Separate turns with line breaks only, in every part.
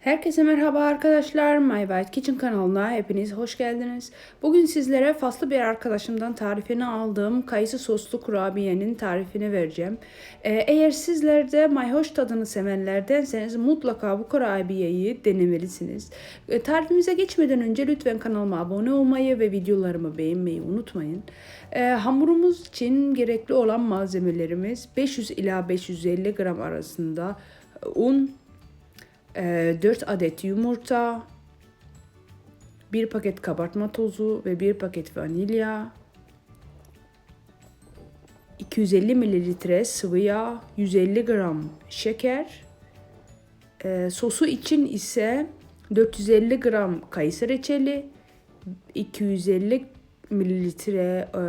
Herkese merhaba arkadaşlar. My White Kitchen kanalına hepiniz hoş geldiniz. Bugün sizlere faslı bir arkadaşımdan tarifini aldığım kayısı soslu kurabiyenin tarifini vereceğim. Ee, eğer sizler de mayhoş tadını sevenlerdenseniz mutlaka bu kurabiyeyi denemelisiniz. Ee, tarifimize geçmeden önce lütfen kanalıma abone olmayı ve videolarımı beğenmeyi unutmayın. Ee, hamurumuz için gerekli olan malzemelerimiz 500 ila 550 gram arasında un, 4 adet yumurta, 1 paket kabartma tozu ve 1 paket vanilya, 250 mililitre sıvı yağ, 150 gram şeker, e, sosu için ise 450 gram kayısı reçeli, 250 mililitre e,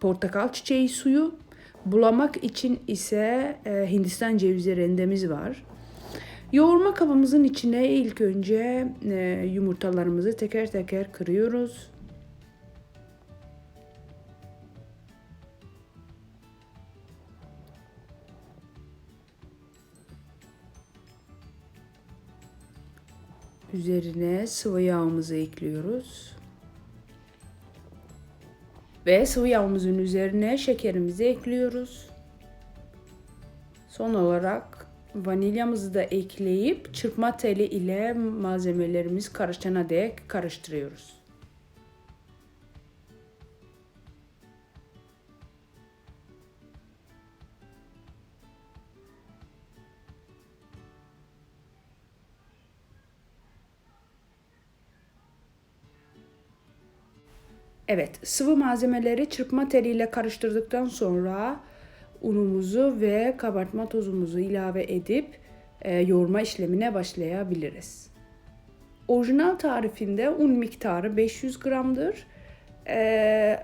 portakal çiçeği suyu, bulamak için ise e, Hindistan cevizi rendemiz var. Yoğurma kabımızın içine ilk önce e, yumurtalarımızı teker teker kırıyoruz. Üzerine sıvı yağımızı ekliyoruz. Ve sıvı yağımızın üzerine şekerimizi ekliyoruz. Son olarak Vanilyamızı da ekleyip çırpma teli ile malzemelerimiz karışana dek karıştırıyoruz. Evet, sıvı malzemeleri çırpma teliyle karıştırdıktan sonra unumuzu ve kabartma tozumuzu ilave edip e, yoğurma işlemine başlayabiliriz. Orijinal tarifinde un miktarı 500 gramdır. E,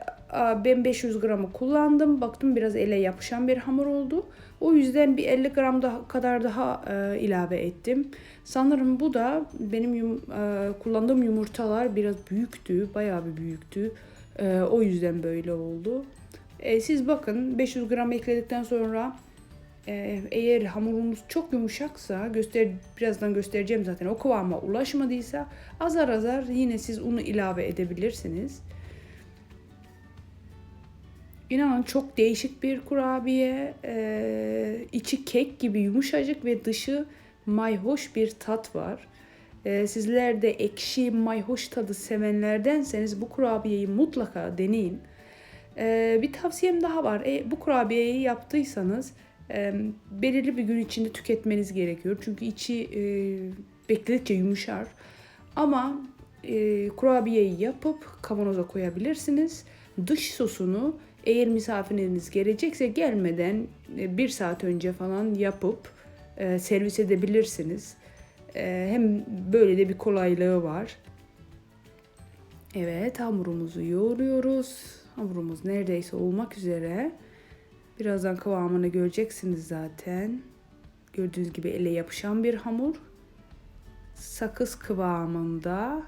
ben 500 gramı kullandım. Baktım biraz ele yapışan bir hamur oldu. O yüzden bir 50 gram daha, kadar daha e, ilave ettim. Sanırım bu da benim yum, e, kullandığım yumurtalar biraz büyüktü. Bayağı bir büyüktü. E, o yüzden böyle oldu. E, siz bakın 500 gram ekledikten sonra e, eğer hamurumuz çok yumuşaksa göster birazdan göstereceğim zaten o kıvama ulaşmadıysa azar azar yine siz unu ilave edebilirsiniz. İnanın çok değişik bir kurabiye. Ee, içi kek gibi yumuşacık ve dışı mayhoş bir tat var. Ee, sizler de ekşi mayhoş tadı sevenlerdenseniz bu kurabiyeyi mutlaka deneyin. Ee, bir tavsiyem daha var. E, bu kurabiyeyi yaptıysanız e, belirli bir gün içinde tüketmeniz gerekiyor. Çünkü içi e, bekledikçe yumuşar. Ama e, kurabiyeyi yapıp kavanoza koyabilirsiniz. Dış sosunu eğer misafirleriniz gelecekse gelmeden e, bir saat önce falan yapıp e, servis edebilirsiniz. E, hem böyle de bir kolaylığı var. Evet hamurumuzu yoğuruyoruz. Hamurumuz neredeyse olmak üzere. Birazdan kıvamını göreceksiniz zaten. Gördüğünüz gibi ele yapışan bir hamur. Sakız kıvamında.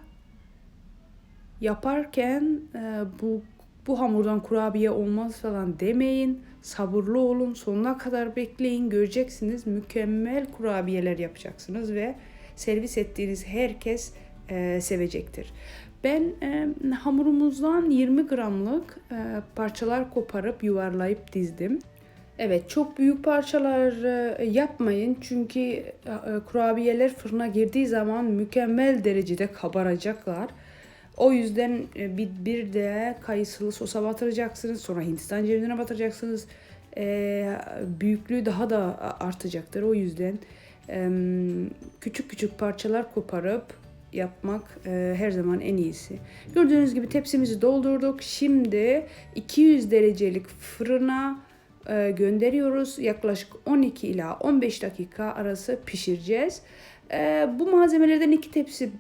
Yaparken e, bu bu hamurdan kurabiye olmaz falan demeyin. Sabırlı olun. Sonuna kadar bekleyin. Göreceksiniz mükemmel kurabiyeler yapacaksınız ve servis ettiğiniz herkes e, sevecektir. Ben e, hamurumuzdan 20 gramlık e, parçalar koparıp yuvarlayıp dizdim. Evet çok büyük parçalar yapmayın çünkü kurabiyeler fırına girdiği zaman mükemmel derecede kabaracaklar. O yüzden bir, bir de kayısılı sosa batıracaksınız. Sonra Hindistan cevizine batıracaksınız. E, büyüklüğü daha da artacaktır. O yüzden e, küçük küçük parçalar koparıp yapmak e, her zaman en iyisi. Gördüğünüz gibi tepsimizi doldurduk. Şimdi 200 derecelik fırına e, gönderiyoruz. Yaklaşık 12 ila 15 dakika arası pişireceğiz. E, bu malzemelerden iki tepsi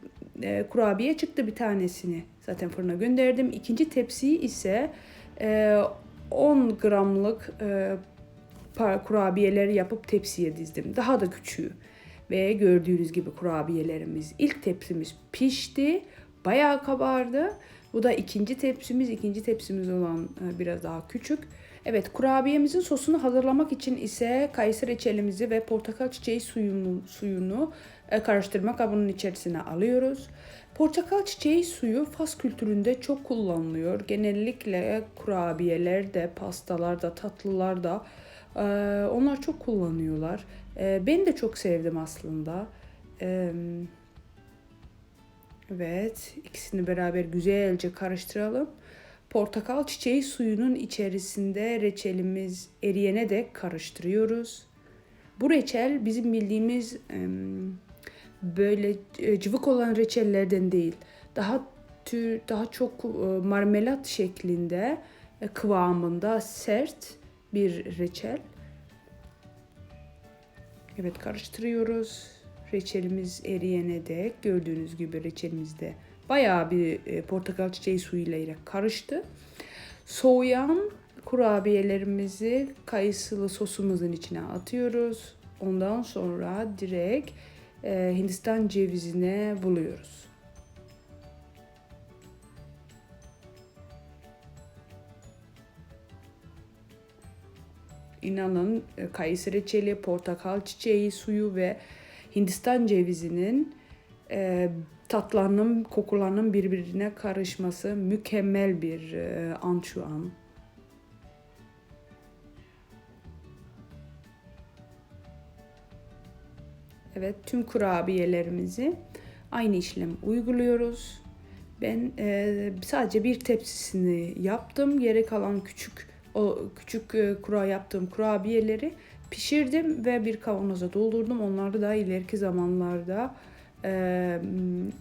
e, kurabiye çıktı bir tanesini zaten fırına gönderdim. İkinci tepsiyi ise e, 10 gramlık e, kurabiyeler yapıp tepsiye dizdim. Daha da küçüğü. Ve gördüğünüz gibi kurabiyelerimiz ilk tepsimiz pişti. Bayağı kabardı. Bu da ikinci tepsimiz. ikinci tepsimiz olan e, biraz daha küçük. Evet, kurabiyemizin sosunu hazırlamak için ise kayısı reçelimizi ve portakal çiçeği suyunu, suyunu e, karıştırma kabının içerisine alıyoruz. Portakal çiçeği suyu Fas kültüründe çok kullanılıyor. Genellikle kurabiyelerde, pastalarda, tatlılarda e, onlar çok kullanıyorlar. E, ben de çok sevdim aslında. E, evet, ikisini beraber güzelce karıştıralım. Portakal çiçeği suyunun içerisinde reçelimiz eriyene dek karıştırıyoruz. Bu reçel bizim bildiğimiz em, böyle e, cıvık olan reçellerden değil. Daha tür daha çok e, marmelat şeklinde e, kıvamında sert bir reçel. Evet karıştırıyoruz. Reçelimiz eriyene dek gördüğünüz gibi reçelimizde bayağı bir e, portakal çiçeği suyuyla ile karıştı. Soğuyan kurabiyelerimizi kayısılı sosumuzun içine atıyoruz. Ondan sonra direkt e, Hindistan cevizine buluyoruz. İnanın e, kayısı reçeli, portakal çiçeği suyu ve Hindistan cevizinin e, tatlarının, kokularının birbirine karışması mükemmel bir e, an şu an. Evet, tüm kurabiyelerimizi aynı işlem uyguluyoruz. Ben e, sadece bir tepsisini yaptım. Geri kalan küçük o küçük e, kura yaptığım kurabiyeleri pişirdim ve bir kavanoza doldurdum. Onları da ileriki zamanlarda e,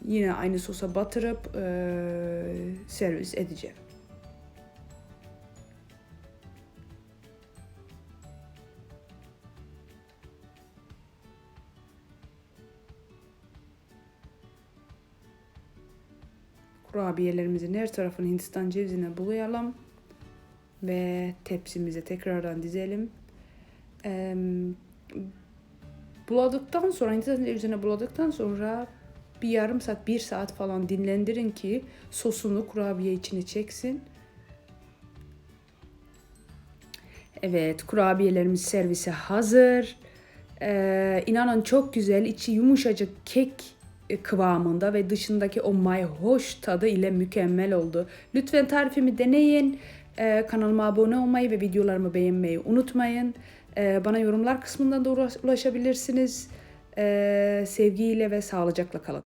yine aynı sosa batırıp e, servis edeceğim. Kurabiyelerimizin her tarafını Hindistan cevizine bulayalım ve tepsimize tekrardan dizelim. Ee, buladıktan sonra Hindistan cevizine buladıktan sonra bir yarım saat, bir saat falan dinlendirin ki sosunu kurabiye içine çeksin. Evet, kurabiyelerimiz servise hazır. Ee, inanın çok güzel, içi yumuşacık kek kıvamında ve dışındaki o mayhoş tadı ile mükemmel oldu. Lütfen tarifimi deneyin. Ee, kanalıma abone olmayı ve videolarımı beğenmeyi unutmayın. Ee, bana yorumlar kısmından da ulaşabilirsiniz. Ee, sevgiyle ve sağlıcakla kalın.